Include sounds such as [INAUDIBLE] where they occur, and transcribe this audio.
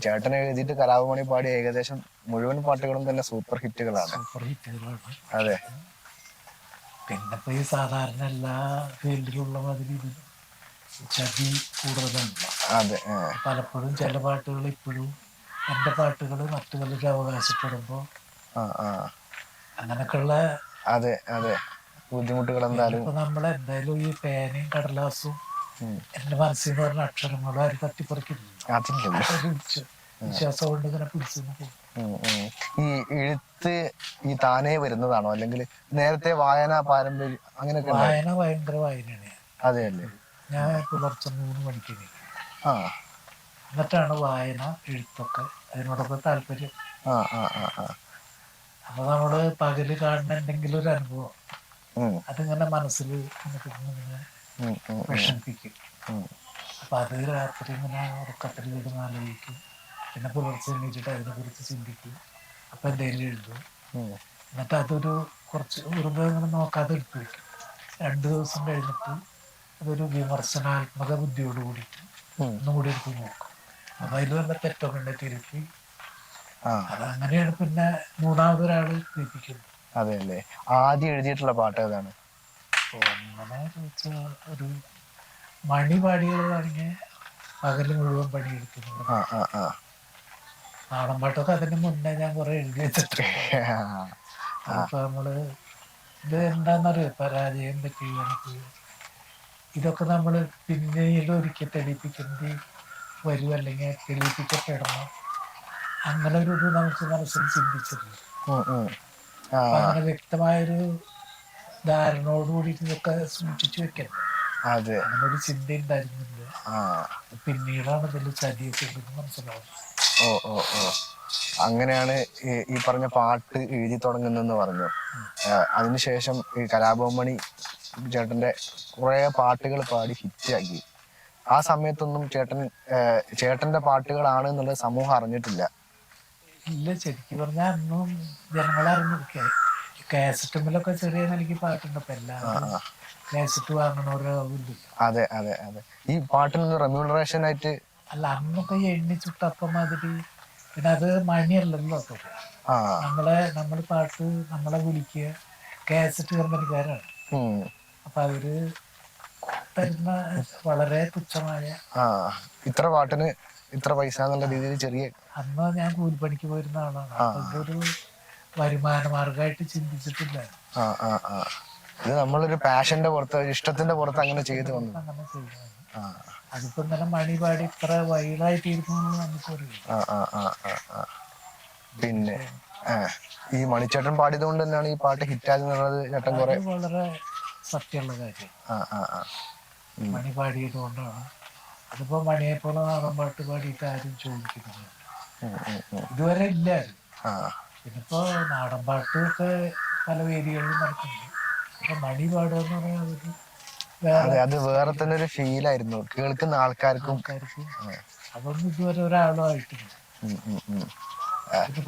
ചേട്ടൻ എഴുതിയിട്ട് കലാപമണി പാടി ഏകദേശം മുഴുവൻ പാട്ടുകളും തന്നെ സൂപ്പർ ഹിറ്റുകളാണ്. സൂപ്പർ ഹിറ്റുകളാണ്. അതെ. പിന്നെ ഇപ്പൊ ഈ സാധാരണ എല്ലാ ഫീൽഡിലുള്ള മാതിരി ഇത് ചതി കൂടുതലാണ് അതെ പലപ്പോഴും ചില പാട്ടുകൾ ഇപ്പോഴും എന്റെ പാട്ടുകൾ മറ്റു പലരും അവകാശപ്പെടുമ്പോൾ ആ ആ. അങ്ങനെയൊക്കെയുള്ള അതെ അതെ. ബുദ്ധിമുട്ടുകൾ എന്തായാലും ഇപ്പൊ നമ്മൾ എന്തായാലും ഈ പേനയും കടലാസും ഉം. എന്റെ മനസ്സിൽ നിന്ന് പറഞ്ഞ അക്ഷരങ്ങളും അവർ വിശ്വ- വിശ്വാസം കൊണ്ട് ഇങ്ങനെ പിടിച്ചു പോകും ഉം, ഉം. ഈ എഴുത്ത് ഈ താനേ വരുന്നതാണോ? അല്ലെങ്കിൽ നേരത്തെ വായന പാരമ്പര്യം അങ്ങനെ? വായന ഭയങ്കര വായനയാണ്. അതെ അല്ലേ ഞാൻ പുലർച്ചെ മൂന്ന് മണിക്ക് ആ. എന്നിട്ടാണ് വായന എഴുത്തൊക്കെ അതിനോടൊപ്പം താല്പര്യം. ആ ആ ആ ആ. അപ്പൊ നമ്മൾ പകൽ കാണുന്ന എന്തെങ്കിലും ഒരു അനുഭവം. അതിങ്ങനെ മനസ്സിൽ ഇങ്ങനെ വിഷമിപ്പിക്കും. അപ്പൊ അത് രാത്രി ഇങ്ങനെ ഉറക്കത്തിൽ വീടും ആലോചിക്കും. പിന്നെ പുലർച്ചെ എണീറ്റിട്ട് അതിനെ കുറിച്ച് ചിന്തിക്കും. അപ്പൊ എന്തെങ്കിലും എഴുതും. എന്നിട്ട് അതൊരു കുറച്ച് വെറുതെ ഇങ്ങനെ നോക്കാതെ എടുത്തു വെക്കും. രണ്ടു ദിവസം കഴിഞ്ഞിട്ട് അതൊരു വിമർശനാത്മക ബുദ്ധിയോട് കൂടിയിട്ട് ഒന്നുകൂടി കൂടി എടുത്ത് നോക്കും. അപ്പൊ അതിൽ വല്ല തെറ്റൊക്കെ ഉണ്ടെങ്കിൽ തിരുത്തി. അതങ്ങനെയാണ് പിന്നെ മൂന്നാമതൊരാൾ തിരിപ്പിക്കുന്നത് അതെ അല്ലേ? ആദ്യം എഴുതിയിട്ടുള്ള പാട്ട് ഏതാണ്? അങ്ങനെ ചോദിച്ചാൽ ഒരു മണി പാടികളാണെങ്കിൽ പകൽ മുഴുവൻ പണിയെടുക്കുന്നുണ്ട് ആ. ആ ആ നാടൻ പാട്ടൊക്കെ അതിന് മുന്നേ ഞാൻ കുറെ എഴുതി വെച്ചിട്ടുണ്ട് [LAUGHS] അപ്പൊ നമ്മൾ ഇത് എന്താന്നറിയോ? പരാജയം പറ്റി നമുക്ക് ഇതൊക്കെ നമ്മൾ പിന്നീട് ഒരിക്കൽ തെളിയിപ്പിക്കേണ്ടി വരും അല്ലെങ്കിൽ തെളിയിപ്പിക്കപ്പെടണം. അങ്ങനെ ഒരു ഇത് നമുക്ക് മനസ്സിൽ ചിന്തിച്ചിട്ടുണ്ട്. അങ്ങനെ വ്യക്തമായൊരു ധാരണയോടുകൂടി ഇതൊക്കെ സൂക്ഷിച്ചു വെക്കണം. അതെ. അങ്ങനൊരു ചിന്ത ഉണ്ടായിരുന്നില്ല. പിന്നീടാണ് ഇതിൽ ചതിയൊക്കെ ഉണ്ടെന്ന് മനസ്സിലാവുന്നത്. ഓ ഓ ഓ. അങ്ങനെയാണ് ഈ പറഞ്ഞ പാട്ട് എഴുതി തുടങ്ങുന്നെന്ന് പറഞ്ഞു. അതിനുശേഷം ഈ കലാഭവമണി ചേട്ടന്റെ കുറെ പാട്ടുകൾ പാടി ഹിറ്റാക്കി. ആ സമയത്തൊന്നും ചേട്ടൻ ചേട്ടന്റെ പാട്ടുകളാണ് എന്നുള്ളത് സമൂഹം അറിഞ്ഞിട്ടില്ല. ഇല്ല ശരിക്കും പറഞ്ഞാൽ അന്നും ജനങ്ങളെ ജനങ്ങളറിഞ്ഞിരിക്കുക കാസറ്റുമ്മിലൊക്കെ ചെറിയ നിലയ്ക്ക് പാട്ടുണ്ട്. അപ്പൊ എല്ലാവരും കാസറ്റ് വാങ്ങണവരാവില്ല അതെ അതെ അതെ. ഈ പാട്ടിനൊന്നും റെമ്യൂണറേഷൻ ആയിട്ട് അല്ല അന്നൊക്കെ എണ്ണി ചുട്ടപ്പം മാതിരി പിന്നെ അത് മണിയല്ലല്ലോ അപ്പൊ. ആ. നമ്മളെ നമ്മൾ പാട്ട് നമ്മളെ വിളിക്കുക. കാസറ്റ് കമ്പനിക്കാരാണ് അപ്പൊ അവർ തരുന്ന വളരെ തുച്ഛമായ ആ ഇത്ര പാട്ടിന് ഇത്ര പൈസ എന്നുള്ള രീതിയിൽ ചെറിയ അന്ന് ഞാൻ കൂലിപ്പണിക്ക് പോയിരുന്ന ആളാണ്. അപ്പൊ ഇതൊരു വരുമാന മാർഗമായിട്ട് ചിന്തിച്ചിട്ടില്ല. ആ ആ ആ. ഇത് നമ്മളൊരു പാഷന്റെ പുറത്ത് ഇഷ്ടത്തിന്റെ പുറത്ത് അങ്ങനെ ചെയ്തു വന്നു. അങ്ങനെ ആ. അതിപ്പോ ഇന്നലെ മണി പാടി ഇത്ര വൈഡായിട്ടിരിക്കുന്നു നമുക്കറിയില്ല ആ ആ ആ ആ ആ. പിന്നെ ആ, ഈ മണിച്ചേട്ടൻ പാടിയത് കൊണ്ട് തന്നെയാണ് ഈ പാട്ട് ഹിറ്റാകുന്നത് ചേട്ടൻ കുറെ അത് വളരെ സത്യമുള്ള കാര്യം. ആ ആ ആ. മണി പാടിയത് കൊണ്ടാണ് അതിപ്പോ മണിയെ പോലെ നാടൻ പാട്ട് പാടിയിട്ട് ആരും ചോദിക്കുന്നില്ല. ഉം, ഉം, ഉം. ഇതുവരെ ഇല്ലായിരുന്നു. ആ. പിന്നിപ്പോ നാടൻ പാട്ടൊക്കെ പല വേദികളിലും നടക്കുന്നുണ്ട്. അപ്പൊ മണി പാടുക എന്ന് പറഞ്ഞാൽ അതൊരു അതെ അത് വേറെ തന്നെ ഒരു ഫീലായിരുന്നു കേൾക്കുന്ന ആൾക്കാർക്കും ആൾക്കാർക്ക് അതൊന്നും ഇതുവരെ ഒരാളും ആയിട്ടില്ല. ഇത്.